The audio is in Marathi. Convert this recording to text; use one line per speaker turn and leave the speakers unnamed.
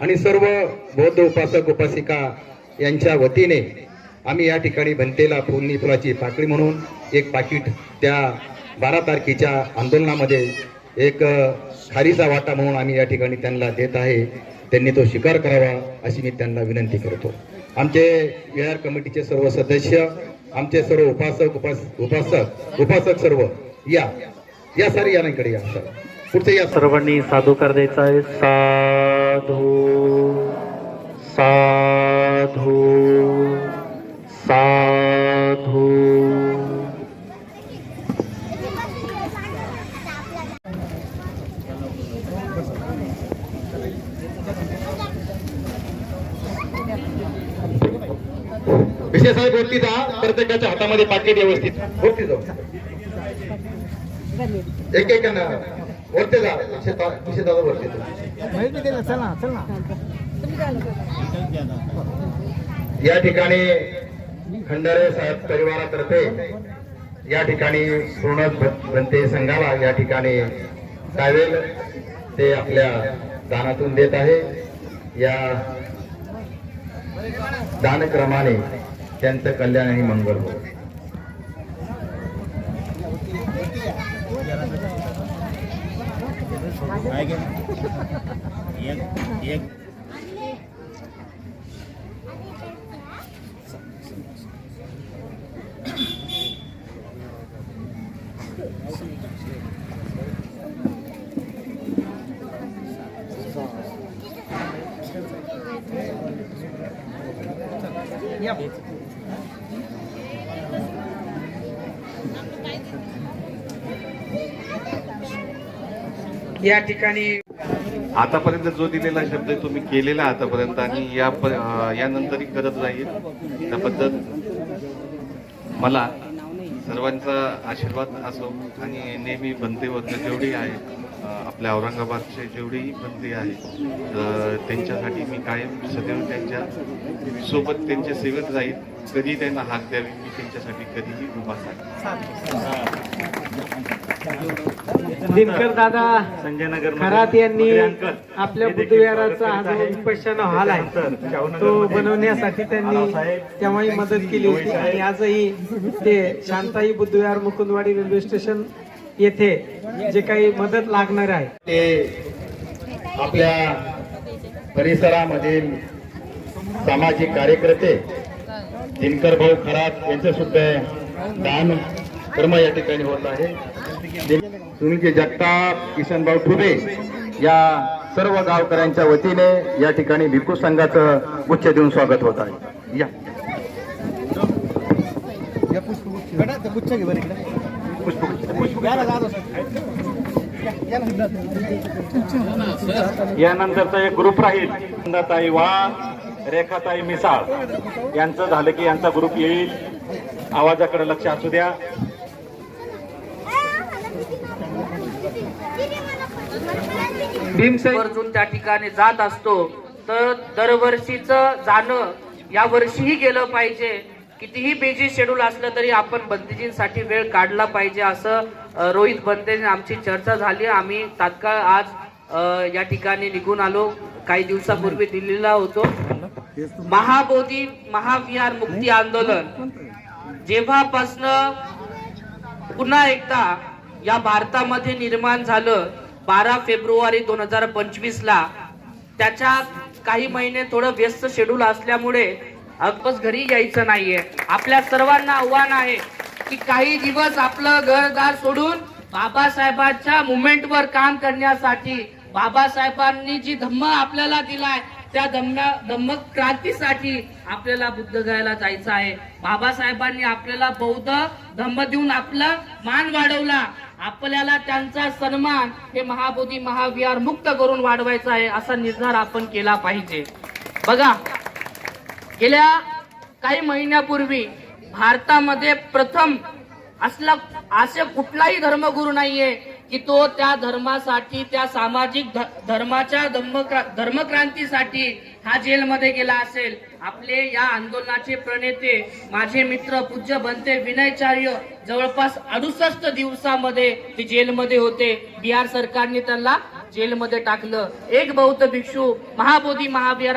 आणि सर्व बौद्ध उपासक उपासिका यांच्या वतीने आम्ही या ठिकाणी बनतेला फुलनी फुलाची पाकळी म्हणून एक पाकिट त्या बारा तारखेच्या आंदोलनामध्ये एक खारीचा वाटा म्हणून आम्ही या ठिकाणी त्यांना देत आहे. त्यांनी तो स्वीकार करावा अशी मी त्यांना विनंती करतो. आमचे विहार कमिटीचे सर्व सदस्य आमचे सर्व उपासक उपास उपासक उपासक सर्व या या सर या इकडे या सर. पुढचे या.
सर्वांनी साधू कर द्यायचा आहे. सा साधू साधू।
विषय साहेब वरती जा प्रत्येकाच्या हातामध्ये पाकिट व्यवस्थित. वरती जाऊ. एक एक वरती जा. विषय दा- विषय ना वरती ना. या ठिकाणी खंडारे साहेब परिवारातर्फे या ठिकाणी पूर्ण बनते संघाला या ठिकाणी टावेल ते आपल्या दानातून देत आहे. या दानक्रमाने त्यांचं कल्याण आणि मंगल हो
या ठिकाणी
आतापर्यंत जो दिलेला शब्द आहे केलेला आतापर्यंत आणि या प- यानंतरही करत राहील त्याबद्दल मला सर्वांचा आशीर्वाद असो आणि नेहमी बनते वर्ग जेवढी आहे आपल्या औरंगाबादचे जेवढेही बनते आहे तर त्यांच्यासाठी मी कायम सदैव त्यांच्यासोबत त्यांच्या सेवेत राहील. कधी त्यांना हाक द्यावी मी त्यांच्यासाठी कधीही उभा राहील.
दिनकर दादा
संजय नगर
खरात यांनी आपल्या बुद्धविहाराचा हा जो विपश्यना हॉल आहे तो बनवण्यासाठी त्यांनी तेव्हाही मदत केली होती. आणि आजही ते शांताई बुद्धविहार मुकुंदवाडी रेल्वे स्टेशन येथे जे काही मदत लागणार आहे.
ते आपल्या परिसरामधील सामाजिक कार्यकर्ते दिनकर भाऊ खरात यांचं सुद्धा दान कर्म या ठिकाणी होत आहे. सुनीलजी जगताप किशनभाऊ ठुबे या सर्व गावकऱ्यांच्या वतीने या ठिकाणी भिक्खू संघाचं उच्च देऊन स्वागत होत आहे. या.
यानंतरचा एक ग्रुप राहील. नंदाताई वाघ रेखाताई मिसाळ. यांचं झालं की यांचा ग्रुप येईल. आवाजाकडे लक्ष असू द्या.
भीमसेन त्या ठिकाणी जात असतो तर दरवर्षीच जाणं या वर्षीही गेलं पाहिजे. कितीही बिझी शेड्यूल असलं तरी आपण बंदीजींसाठी वेळ काढला पाहिजे असं रोहित बंदे आमची चर्चा झाली. आम्ही तात्काळ आज या ठिकाणी निघून आलो. काही दिवसापूर्वी दिल्लीला होतो. महाबोधी महाविहार मुक्ती आंदोलन. जेव्हापासनं पुन्हा एकदा या भारतामध्ये निर्माण झालं बारा फेब्रुवारी दोन हजार पंचवीस ला त्याच्या काही महिने थोडं व्यस्त शेड्यूल असल्यामुळे अगदीच घरी यायचं नाहीये. आपल्या सर्वांना आव्हान आहे की काही दिवस आपलं घरदार सोडून बाबासाहेबांच्या मुवमेंटवर काम करण्यासाठी बाबासाहेबांनी जी धम्म आपल्याला दिलाय त्या धम्म दमक क्रांतीसाठी आपल्याला बुद्ध गायला जायचं आहे. बाबासाहेबांनी आपल्याला बौद्ध धम्म देऊन आपला मान वाढवला. आपल्याला त्यांचा सन्मान हे महाबोधी महाविहार मुक्त करून वाढवायचा आहे असा निर्धार आपण केला पाहिजे. बघा गेल्या काही महिन्यापूर्वी भारतामध्ये प्रथम असला असे कुठलाही धर्मगुरू नाहीये. की तो त्या धर्मासाठी त्या सामाजिक ध- धर्माच्या धर्मक्रांतीसाठी हा जेलमध्ये गेला असेल. आपले या आंदोलनाचे प्रणेते माझे मित्र पूज्य बनते विनयचार्य जवळपास अडुसष्ट दिवसामध्ये ते जेलमध्ये होते. बिहार सरकारने त्यांना जेलमध्ये टाकलं. एक बौद्ध भिक्षू महाबोधी महाविहारा